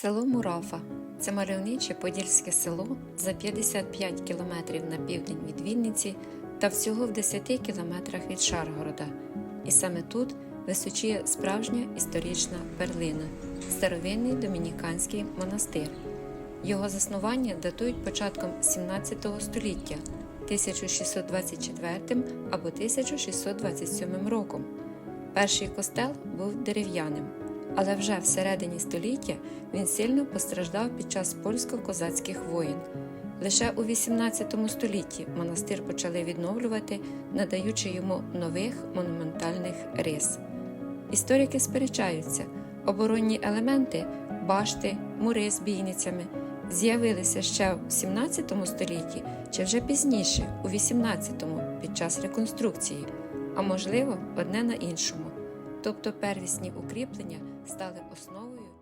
Село Мурафа це мальовниче подільське село за 55 кілометрів на південь від Вінниці та всього в 10 кілометрах від Шаргорода. І саме тут височіє справжня історична перлина старовинний домініканський монастир. Його заснування датують початком 17 століття 1624 або 1627 роком. Перший костел був дерев'яним, але вже всередині століття він сильно постраждав під час польсько-козацьких воєн. Лише у 18 столітті монастир почали відновлювати, надаючи йому нових монументальних рис. Історики сперечаються, оборонні елементи, башти, мури з бійницями з'явилися ще в 17 столітті чи вже пізніше, у 18-му, під час реконструкції, а можливо, одне на іншому тобто первісні укріплення стали основою.